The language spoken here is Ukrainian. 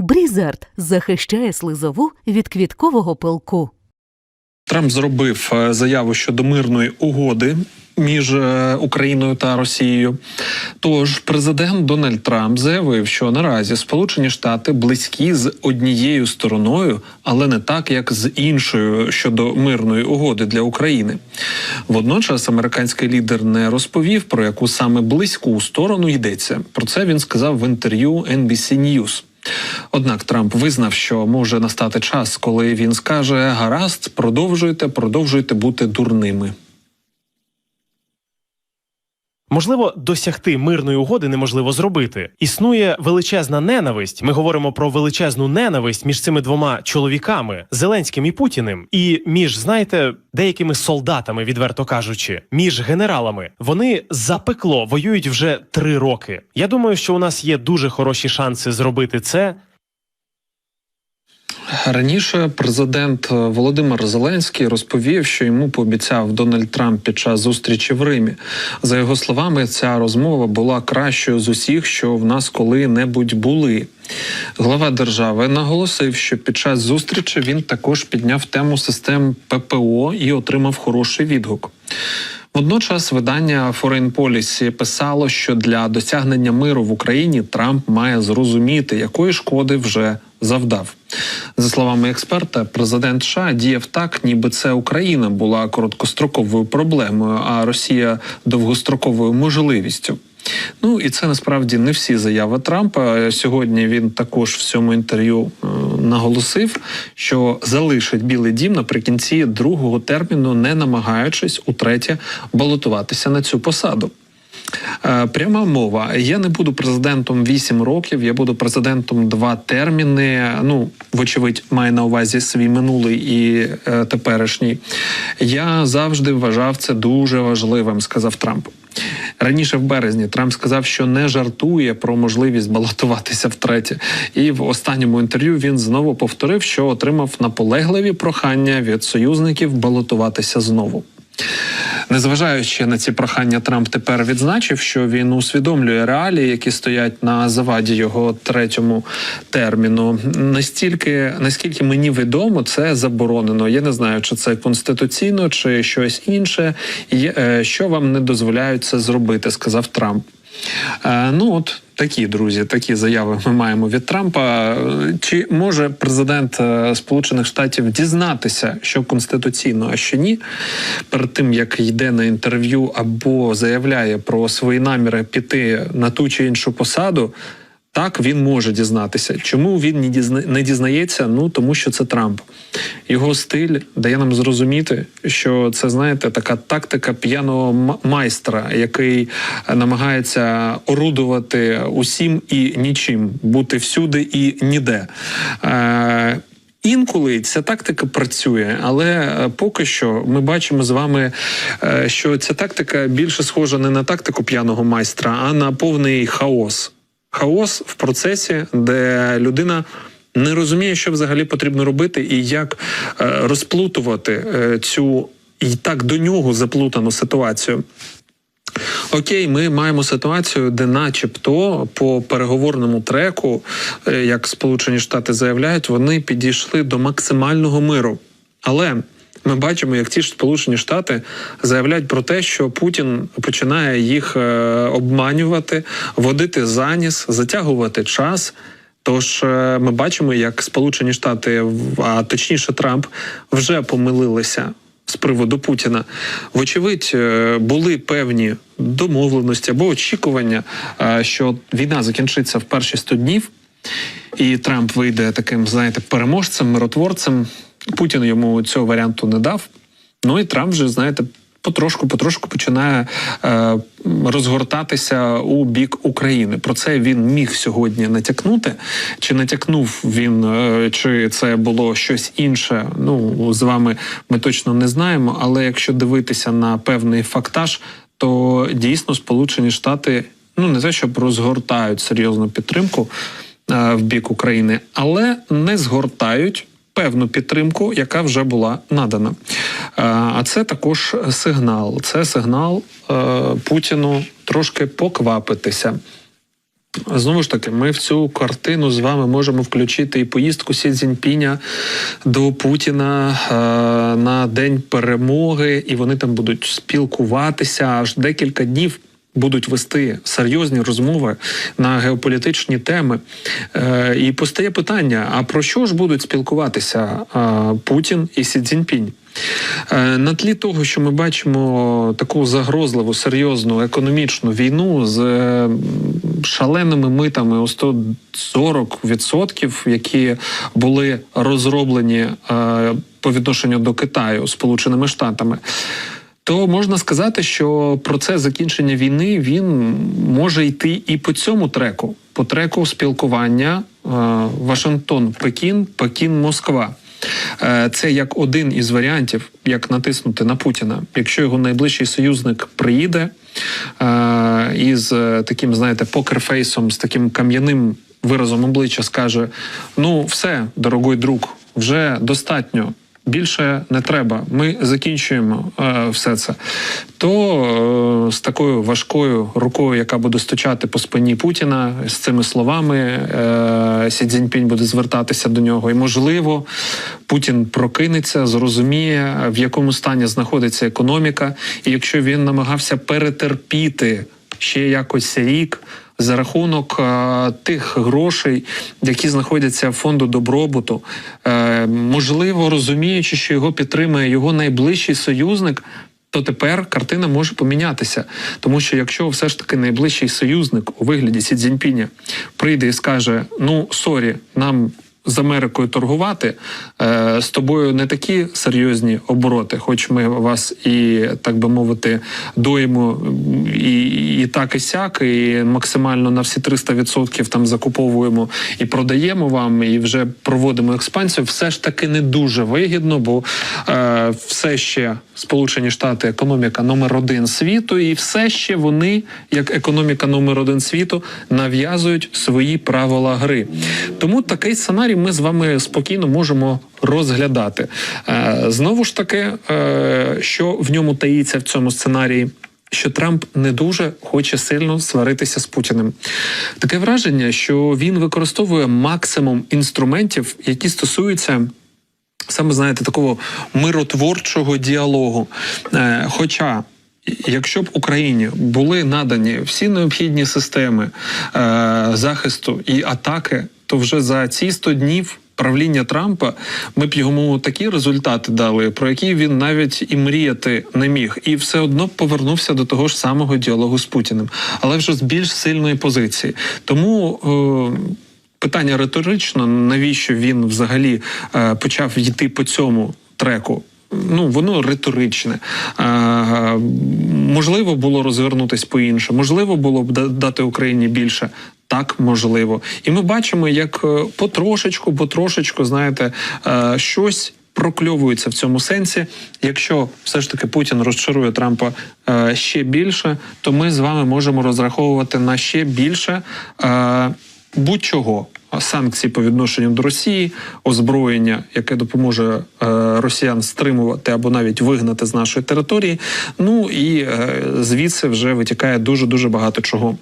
Брізард захищає слизову від квіткового пилку. Трамп зробив е, заяву щодо мирної угоди між е, Україною та Росією. Тож президент Дональд Трамп заявив, що наразі Сполучені Штати близькі з однією стороною, але не так, як з іншою щодо мирної угоди для України. Водночас американський лідер не розповів про яку саме близьку сторону йдеться. Про це він сказав в інтерв'ю NBC News. Однак Трамп визнав, що може настати час, коли він скаже: гаразд, продовжуйте, продовжуйте бути дурними. Можливо, досягти мирної угоди неможливо зробити. Існує величезна ненависть. Ми говоримо про величезну ненависть між цими двома чоловіками Зеленським і Путіним, і між, знаєте, деякими солдатами, відверто кажучи, між генералами. Вони запекло воюють вже три роки. Я думаю, що у нас є дуже хороші шанси зробити це. Раніше президент е, Володимир Зеленський розповів, що йому пообіцяв Дональд Трамп під час зустрічі в Римі. За його словами, ця розмова була кращою з усіх, що в нас коли-небудь були. Глава держави наголосив, що під час зустрічі він також підняв тему систем ППО і отримав хороший відгук. Водночас видання Foreign Policy писало, що для досягнення миру в Україні Трамп має зрозуміти, якої шкоди вже завдав. За словами експерта, президент США діяв так, ніби це Україна була короткостроковою проблемою, а Росія довгостроковою можливістю. Ну і це насправді не всі заяви Трампа. Сьогодні він також в цьому інтерв'ю е, наголосив, що залишить Білий Дім наприкінці другого терміну, не намагаючись утретє балотуватися на цю посаду. Е, Пряма мова. Я не буду президентом 8 років. Я буду президентом два терміни. Ну, вочевидь, має на увазі свій минулий і е, теперішній. Я завжди вважав це дуже важливим, сказав Трамп. Раніше в березні Трамп сказав, що не жартує про можливість балотуватися втретє. І в останньому інтерв'ю він знову повторив, що отримав наполегливі прохання від союзників балотуватися знову. Незважаючи на ці прохання, Трамп тепер відзначив, що він усвідомлює реалії, які стоять на заваді його третьому терміну. Настільки, наскільки мені відомо, це заборонено. Я не знаю, чи це конституційно, чи щось інше. І, е, Що вам не дозволяють це зробити, сказав Трамп. Е, Ну от такі друзі, такі заяви ми маємо від Трампа. Чи може президент е, Сполучених Штатів дізнатися, що конституційно, а що ні, перед тим як йде на інтерв'ю або заявляє про свої наміри піти на ту чи іншу посаду? Так, він може дізнатися. Чому він не дізна... не дізнається? Ну тому що це Трамп. Його стиль дає нам зрозуміти, що це знаєте така тактика п'яного майстра, який намагається орудувати усім і нічим, бути всюди і ніде. Е- Інколи ця тактика працює, але е, поки що ми бачимо з вами, е, що ця тактика більше схожа не на тактику п'яного майстра, а на повний хаос. Хаос в процесі, де людина не розуміє, що взагалі потрібно робити, і як е, розплутувати е, цю і так до нього заплутану ситуацію. Окей, ми маємо ситуацію, де, начебто, по переговорному треку, е, як Сполучені Штати заявляють, вони підійшли до максимального миру. Але ми бачимо, як ті ж Сполучені Штати заявляють про те, що Путін починає їх е, обманювати, водити за ніс, затягувати час. Тож е, ми бачимо, як Сполучені Штати, а точніше Трамп, вже помилилися з приводу Путіна. Вочевидь, е, були певні домовленості або очікування, що війна закінчиться в перші 100 днів, і Трамп вийде таким, знаєте, переможцем, миротворцем. Путін йому цього варіанту не дав. Ну і Трамп вже, знаєте, потрошку, потрошку починає е, розгортатися у бік України. Про це він міг сьогодні натякнути. Чи натякнув він, е, чи це було щось інше? Ну з вами ми точно не знаємо. Але якщо дивитися на певний фактаж, то дійсно Сполучені Штати ну не те, щоб розгортають серйозну підтримку е, в бік України, але не згортають певну підтримку, яка вже була надана. А це також сигнал. Це сигнал е, Путіну трошки поквапитися. Знову ж таки, ми в цю картину з вами можемо включити і поїздку Сі Цзіньпіня до Путіна е, на день перемоги, і вони там будуть спілкуватися аж декілька днів. Будуть вести серйозні розмови на геополітичні теми. Е, і постає питання: а про що ж будуть спілкуватися е, Путін і Сі Цзіньпінь? Е, На тлі того, що ми бачимо таку загрозливу, серйозну економічну війну з е, шаленими митами у 140%, які були розроблені е, по відношенню до Китаю Сполученими Штатами. То можна сказати, що процес закінчення війни він може йти і по цьому треку, по треку спілкування е, Вашингтон-Пекін, Пекін-Москва. Е, Це як один із варіантів, як натиснути на Путіна. Якщо його найближчий союзник приїде е, із таким, знаєте, покерфейсом, з таким кам'яним виразом обличчя, скаже: Ну, все, дорогой друг, вже достатньо. Більше не треба. Ми закінчуємо е, все це. То е, з такою важкою рукою, яка буде стучати по спині Путіна, з цими словами е, Сі Цзіньпінь буде звертатися до нього. І можливо, Путін прокинеться, зрозуміє, в якому стані знаходиться економіка, і якщо він намагався перетерпіти ще якось рік за рахунок е, тих грошей, які знаходяться в фонду добробуту, е, можливо, розуміючи, що його підтримує його найближчий союзник. То тепер картина може помінятися, тому що якщо все ж таки найближчий союзник у вигляді Сі Цзіньпіня прийде і скаже: Ну сорі, нам з Америкою торгувати е, з тобою не такі серйозні обороти, хоч ми вас і так би мовити доїмо і, і так і сяк, і максимально на всі 300% там закуповуємо і продаємо вам, і вже проводимо експансію. Все ж таки не дуже вигідно, бо е, все ще Сполучені Штати економіка номер один світу, і все ще вони, як економіка номер один світу, нав'язують свої правила гри. Тому такий сценарій ми з вами спокійно можемо розглядати. Е, знову ж таки, е, що в ньому таїться в цьому сценарії. Що Трамп не дуже хоче сильно сваритися з Путіним. Таке враження, що він використовує максимум інструментів, які стосуються саме знаєте такого миротворчого діалогу. Е, хоча. Якщо б Україні були надані всі необхідні системи е, захисту і атаки, то вже за ці 100 днів правління Трампа ми б йому такі результати дали, про які він навіть і мріяти не міг, і все одно повернувся до того ж самого діалогу з Путіним, але вже з більш сильної позиції. Тому. Е, Питання риторично, навіщо він взагалі е, почав йти по цьому треку? Ну, воно риторичне. Е, можливо, було розвернутись по-іншому, можливо, було б дати Україні більше. Так, можливо. І ми бачимо, як е, потрошечку, потрошечку, знаєте, е, щось. Прокльовується в цьому сенсі. Якщо все ж таки Путін розчарує Трампа е, ще більше, то ми з вами можемо розраховувати на ще більше будь-чого. Санкцій по відношенню до Росії, озброєння, яке допоможе е, росіян стримувати або навіть вигнати з нашої території. Ну і е, звідси вже витікає дуже дуже багато чого.